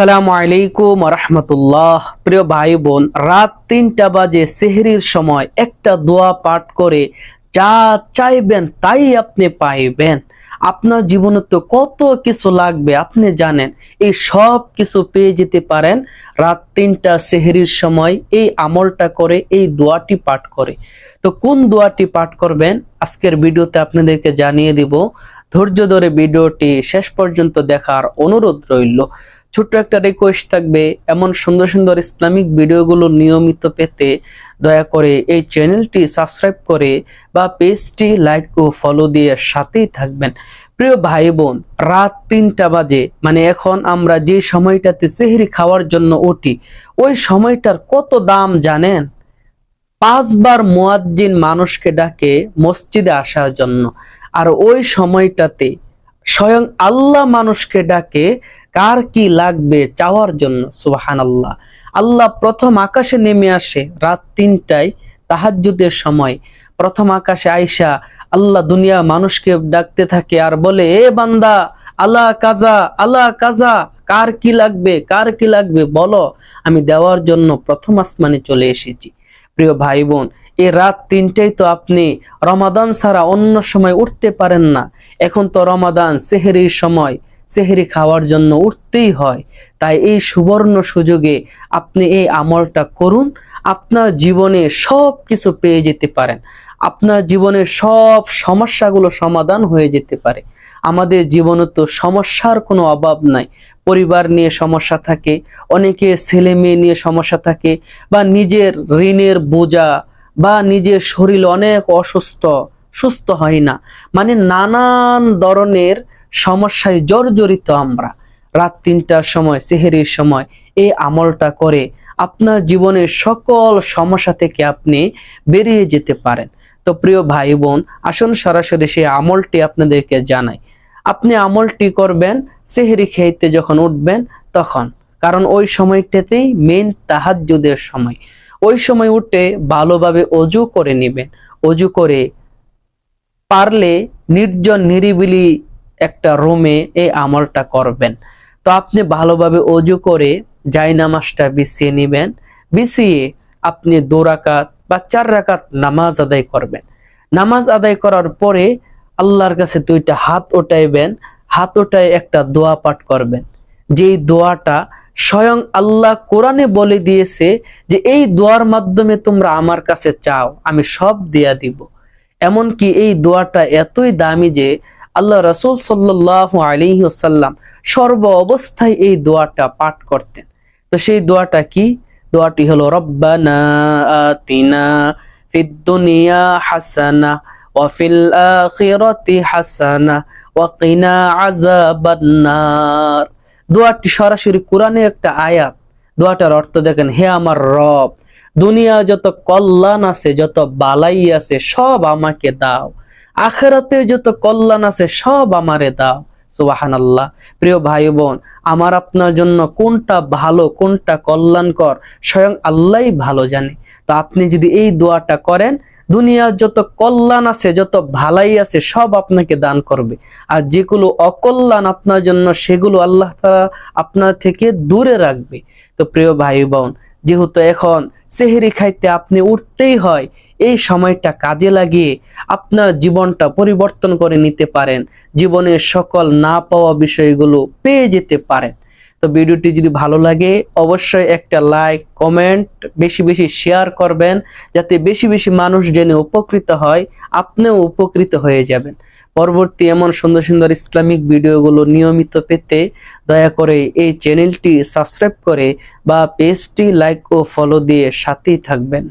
আসসালামু আলাইকুম রহমতুল্লাহ প্রিয় ভাই বোন, রাত তিনটা বাজে সেহরির সময় একটা দোয়া পাঠ করে যা চাইবেন তাই আপনি পাইবেন। আপনার জীবনে তো কত কিছু লাগবে, আপনি জানেন, এই সব কিছু পেয়ে যেতে পারেন রাত তিনটা সেহরির সময় এই আমলটা করে, এই দোয়াটি পাঠ করে। তো কোন দোয়াটি পাঠ করবেন? আজকের ভিডিওতে আপনাদেরকে জানিয়ে দিব। ধৈর্য ধরে ভিডিওটি শেষ পর্যন্ত দেখার অনুরোধ রইল। ছোট্ট একটা রিকোয়েস্ট থাকবে, এমন সুন্দর সুন্দর ইসলামিক ভিডিওগুলো নিয়মিত পেতে দয়া করে এই চ্যানেলটি সাবস্ক্রাইব করে বা পেজটি লাইক ও ফলো দিয়ে সাথেই থাকবেন। প্রিয় ভাই বোন, রাত তিনটা বাজে মানে এখন আমরা যে সময়টাতে সেহরি খাওয়ার জন্য উঠি, ওই সময়টার কত দাম জানেন? পাঁচবার মুয়াজ্জিন মানুষকে ডাকে মসজিদে আসার জন্য, আর ওই সময়টাতে স্বয়ং আল্লাহ মানুষকে ডাকে, কার কি লাগবে চাওয়ার জন্য? সুবাহান আল্লাহ আল্লাহ প্রথম আকাশে নেমে আসে, রাত তিনটায় তাহাজ্জুদের সময়। প্রথম আকাশে আইসা আল্লাহ দুনিয়া মানুষকে ডাকতে থাকে আর বলে, এ বান্দা, আল্লাহ কাজা আল্লাহ কাজা, কার কি লাগবে, কার কি লাগবে বলো। আমি দেওয়ার জন্য প্রথম আসমানে চলে এসেছি। প্রিয় ভাই বোন এই রাত তিনটেই তো আপনি রমাদান ছাড়া অন্য সময় উঠতে পারেন না। এখন তো রমাদান, সেহেরির সময়। সেহেরি খাওয়ার জন্য উঠতেই হয়। তাই এই সুবর্ণ সুযোগে আপনি এই আমলটা করুন। আপনার জীবনে সব কিছু পেয়ে যেতে পারেন। আপনার জীবনের সব সমস্যাগুলো সমাধান হয়ে যেতে পারে। আমাদের জীবনে তো সমস্যার কোনো অভাব নাই। পরিবার নিয়ে সমস্যা থাকে, অনেকে ছেলে মেয়ে নিয়ে সমস্যা থাকে, বা নিজের ঋণের বোঝা বা নিজের শরীর অনেক অসুস্থ, সুস্থ হয় না। মানে নানান ধরনের সমস্যায় জর্জরিত আমরা। রাত তিনটার সময়, সেহেরির সময় এই আমলটা করে আপনার জীবনের সকল সমস্যা থেকে আপনি বেরিয়ে যেতে পারেন। তো প্রিয় ভাই বোন আসুন সরাসরি সেই আমলটি আপনাদেরকে জানাই। আপনি আমলটি করবেন, সেহেরি খেতে যখন উঠবেন তখন। কারণ ওই সময়টাতেই মেন তাহাজ্জুদের সময়। ওই সময় উঠে ভালোভাবে অজু করে নেবেন। অজু করে পারলে নির্জন নিরিবিলি একটা রুমে এই আমলটা করবেন। তো আপনি ভালোভাবে অজু করে জাই নামাজটা বিছিয়ে নেবেন। বিছিয়ে আপনি দু রাকাত বা চার রাকাত নামাজ আদায় করবেন। নামাজ আদায় করার পরে আল্লাহর কাছে দুইটা হাত ওঠাইবেন হাত ওঠায় একটা দোয়া পাঠ করবেন। যেই দোয়াটা স্বয়ং আল্লাহ কোরআনে বলে দিয়েছে যে এই দোয়ার মাধ্যমে তোমরা আমার কাছে চাও, আমি সব দিয়া দিব। এমনকি এই দোয়াটা এতই দামি যে আল্লাহ রসুল সাল্লাহ আলিহাসাল্লাম সর্ব অবস্থায় এই দোয়াটা পাঠ করতেন। তো সেই দোয়াটা কি? দোয়াটি হলো, রব্বানা হাসানা ওয়াফিল হাসানা ওয়াকিনা আযাবান নার দোয়াটি সরাসরি কোরআনে একটা আয়াত। দোয়াটার অর্থ দেখেন, হে আমার রব, দুনিয়া যত কল্যাণ আছে, যত বালাই আছে, সব আমাকে দাও। আখেরাতে যত কল্যাণ আছে, সব আমারে দাও। সুবাহান আল্লাহ প্রিয় ভাই বোন, আমার আপনার জন্য কোনটা ভালো, কোনটা কল্যাণকর, স্বয়ং আল্লাহ ভালো জানে। তো আপনি যদি এই দোয়াটা করেন দুনিয়ার যত কল্যাণ আছে, যত ভালাই আছে, সব আপনাকে দান করবে। আর যেগুলো অকল্যাণ আপনার জন্য, সেগুলো আল্লাহ তারা আপনার থেকে দূরে রাখবে। তো প্রিয় ভাই বোন, যেহেতু এখন সেহেরি খাইতে আপনি উঠতেই হয়, এই সময়টা কাজে লাগিয়ে আপনার জীবনটা পরিবর্তন করে নিতে পারেন। জীবনের সকল না পাওয়া বিষয়গুলো পেয়ে যেতে পারেন। তো ভিডিওটি যদি ভালো লাগে, অবশ্যই একটা লাইক কমেন্ট বেশি বেশি শেয়ার করবেন, যাতে বেশি বেশি মানুষ জেনে উপকৃত হয়, আপনিও উপকৃত হয়ে যাবেন। পরবর্তী এমন সুন্দর সুন্দর ইসলামিক ভিডিওগুলো নিয়মিত পেতে দয়া করে এই চ্যানেলটি সাবস্ক্রাইব করে বা পেজটি লাইক ও ফলো দিয়ে সাথেই থাকবেন।